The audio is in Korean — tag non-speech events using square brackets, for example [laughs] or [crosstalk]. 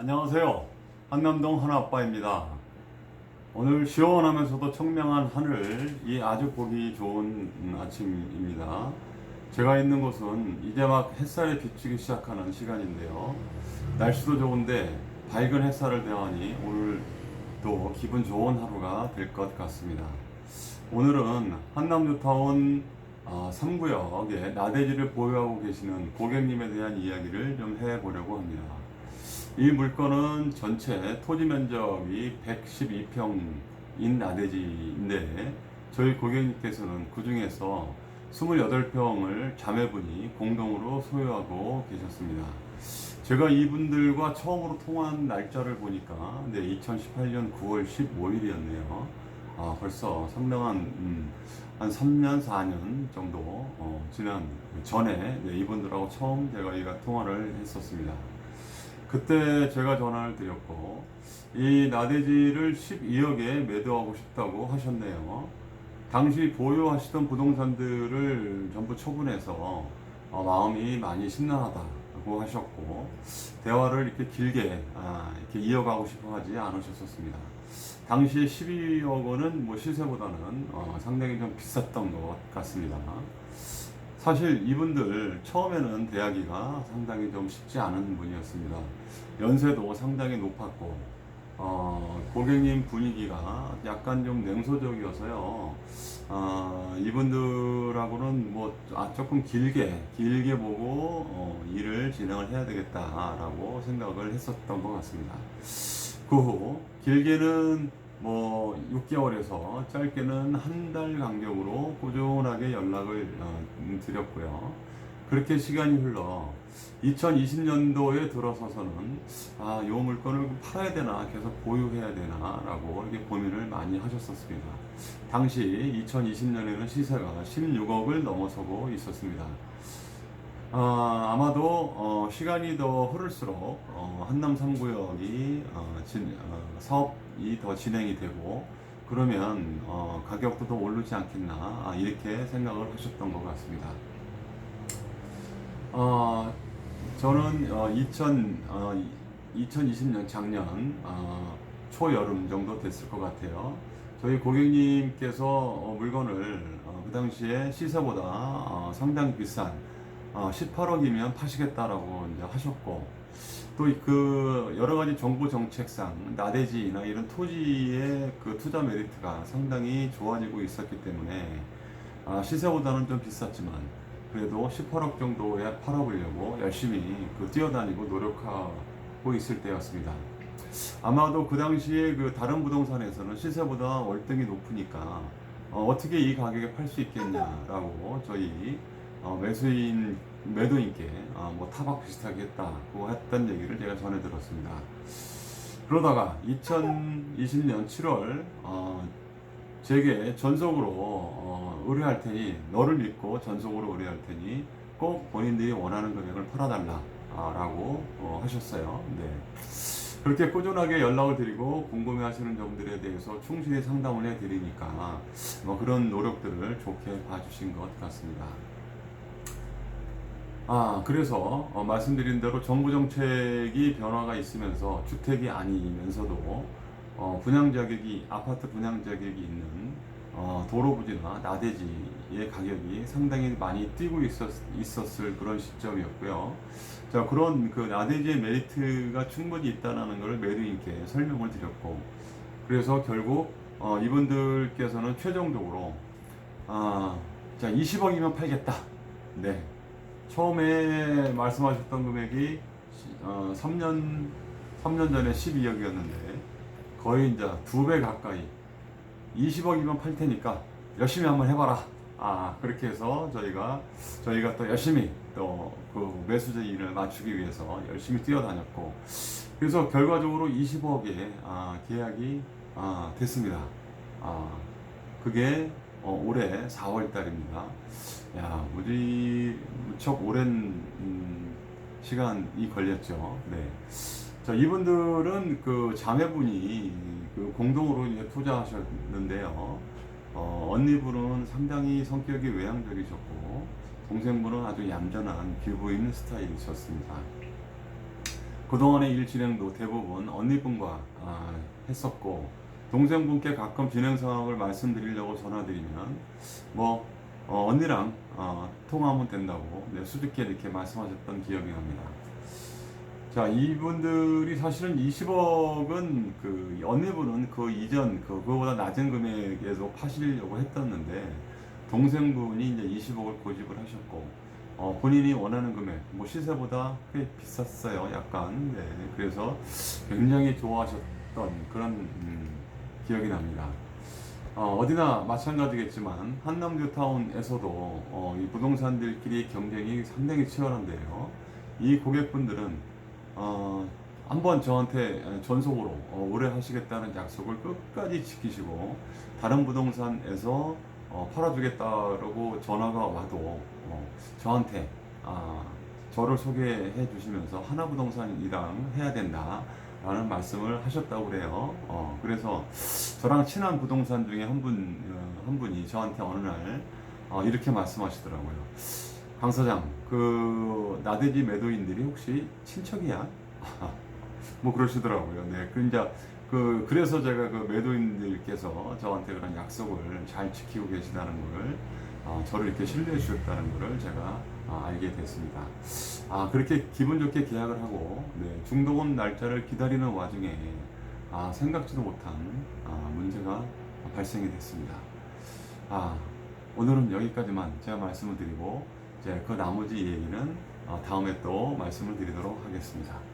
안녕하세요. 한남동 하나아빠입니다. 오늘 시원하면서도 청명한 하늘 이 아주 보기 좋은 음, 아침입니다. 제가 있는 곳은 이제 막 햇살이 비추기 시작하는 시간인데요. 날씨도 좋은데 밝은 햇살을 대하니 오늘도 기분 좋은 하루가 될 것 같습니다. 오늘은 한남뉴타운 3구역에 나대지를 보유하고 계시는 고객님에 대한 이야기를 좀 해보려고 합니다. 이 물건은 전체 토지 면적이 112평인 나대지인데 저희 고객님께서는 그 중에서 28평을 자매분이 공동으로 소유하고 계셨습니다. 제가 이분들과 처음으로 통화한 날짜를 보니까 네, 2018년 9월 15일이었네요. 아, 벌써 상당한 음, 한 3년, 4년 정도 어, 지난 전에 네, 이분들하고 처음 제가 이가 통화를 했었습니다. 그때 제가 전화를 드렸고 이 나대지를 12억에 매도하고 싶다고 하셨네요. 당시 보유하시던 부동산들을 전부 처분해서 어, 마음이 많이 심란하다고 하셨고 대화를 이렇게 길게 아, 이렇게 이어가고 싶어 하지 않으셨었습니다. 당시에 12억 원은 뭐 시세보다는 어, 상당히 좀 비쌌던 것 같습니다. 사실 이분들 처음에는 대하기가 상당히 좀 쉽지 않은 분이었습니다. 연세도 상당히 높았고, 어, 고객님 분위기가 약간 좀 냉소적이어서요. 어, 이분들하고는 뭐 아, 조금 길게 길게 보고 어, 일을 진행을 해야 되겠다라고 생각을 했었던 것 같습니다. 그 후 길게는 뭐 6개월에서 짧게는 한 달 간격으로 꾸준하게 연락을 어, 드렸고요. 그렇게 시간이 흘러 2020년도에 들어서서는 아, 이 물건을 팔아야 되나 계속 보유해야 되나라고 이렇게 고민을 많이 하셨었습니다. 당시 2020년에는 시세가 16억을 넘어서고 있었습니다. 아, 아마도 어, 시간이 더 흐를수록 어, 한남 3구역이 어, 진, 어, 사업 이 더 진행이 되고 그러면 어, 가격도 더 오르지 않겠나 아, 이렇게 생각을 하셨던 것 같습니다. 어, 저는 어, 2000, 어, 2020년 작년 어, 초여름 정도 됐을 것 같아요. 저희 고객님께서 어, 물건을 어, 그 당시에 시세보다 어, 상당히 비싼 어, 18억이면 파시겠다라고 이제 하셨고 또 그 여러 가지 정부 정책상 나대지나 이런 토지의 그 투자 메리트가 상당히 좋아지고 있었기 때문에 아, 시세보다는 좀 비쌌지만 그래도 18억 정도에 팔아보려고 열심히 그 뛰어다니고 노력하고 있을 때였습니다. 아마도 그 당시에 그 다른 부동산에서는 시세보다 월등히 높으니까 어, 떻게 이 가격에 팔 수 있겠냐라고 저희 어, 매수인 매도인께 어, 뭐 타박 비슷하게 했다고 했던 얘기를 제가 전해 들었습니다. 그러다가 2020년 7월 어, 제게 전속으로 어, 의뢰할 테니 너를 믿고 전속으로 의뢰할 테니 꼭 본인들이 원하는 금액을 팔아달라 라고 어, 하셨어요. 네. 그렇게 꾸준하게 연락을 드리고 궁금해 하시는 점들에 대해서 충실히 상담을 해 드리니까 뭐 그런 노력들을 좋게 봐주신 것 같습니다. 아, 그래서 어, 말씀드린 대로 정부 정책이 변화가 있으면서 주택이 아니면서도 어, 분양 자격이 아파트 분양 자격이 있는 어, 도로 부지나 나대지의 가격이 상당히 많이 뛰고 있었, 있었을 그런 시점이었고요. 자, 그런 그 나대지의 메리트가 충분히 있다는 것을 매도인께 설명을 드렸고, 그래서 결국 어, 이분들께서는 최종적으로 아, 자, 20억이면 팔겠다. 네. 처음에 말씀하셨던 금액이 어, 3년 3년 전에 12억이었는데 거의 이제 두 배 가까이 20억이면 팔 테니까 열심히 한번 해봐라. 아 그렇게 해서 저희가 저희가 또 열심히 또 그 매수자 일을 맞추기 위해서 열심히 뛰어다녔고 그래서 결과적으로 20억에 아, 계약이 아, 됐습니다. 아 그게 어, 올해 4월 달입니다. 야, 무지 무척 오랜 음, 시간이 걸렸죠. 네. 자, 이분들은 그 자매분이 그 공동으로 이제 투자하셨는데요. 어, 언니분은 상당히 성격이 외향적이셨고, 동생분은 아주 얌전한 기부 있는 스타일이셨습니다. 그동안의 일 진행도 대부분 언니분과 아, 했었고 동생분께 가끔 진행 상황을 말씀드리려고 전화드리면 뭐 어, 언니랑 어, 통화하면 된다고 네, 수줍게 이렇게 말씀하셨던 기억이 납니다. 자, 이분들이 사실은 20억은 그 언니분은 그 이전 그 그거보다 낮은 금액에서 파시려고 했었는데 동생분이 이제 20억을 고집을 하셨고 어, 본인이 원하는 금액 뭐 시세보다 꽤 비쌌어요, 약간. 네, 그래서 굉장히 좋아하셨던 그런 음, 기억이 납니다. 어, 어디나 마찬가지겠지만 한남뉴타운에서도 어, 이 부동산들끼리 경쟁이 상당히 치열한데요. 이 고객분들은 어, 한번 저한테 전속으로 어, 오래 하시겠다는 약속을 끝까지 지키시고 다른 부동산에서 어, 팔아주겠다라고 전화가 와도 어, 저한테 아, 저를 소개해 주시면서 하나부동산이랑 해야 된다 라는 말씀을 하셨다고 그래요. 어, 그래서 저랑 친한 부동산 중에 한 분, 어, 한 분이 저한테 어느 날 어, 이렇게 말씀하시더라고요. 강 사장, 그 나대지 매도인들이 혹시 친척이야? [laughs] 뭐 그러시더라고요. 네, 그 이제 그 그래서 제가 그 매도인들께서 저한테 그런 약속을 잘 지키고 계시다는 걸 어, 저를 이렇게 신뢰해 주셨다는 것을 제가 어, 알게 됐습니다. 아 그렇게 기분 좋게 계약을 하고 네, 중도금 날짜를 기다리는 와중에 아, 생각지도 못한 아, 문제가 발생이 됐습니다. 아 오늘은 여기까지만 제가 말씀을 드리고 이제 그 나머지 얘기는 어, 다음에 또 말씀을 드리도록 하겠습니다.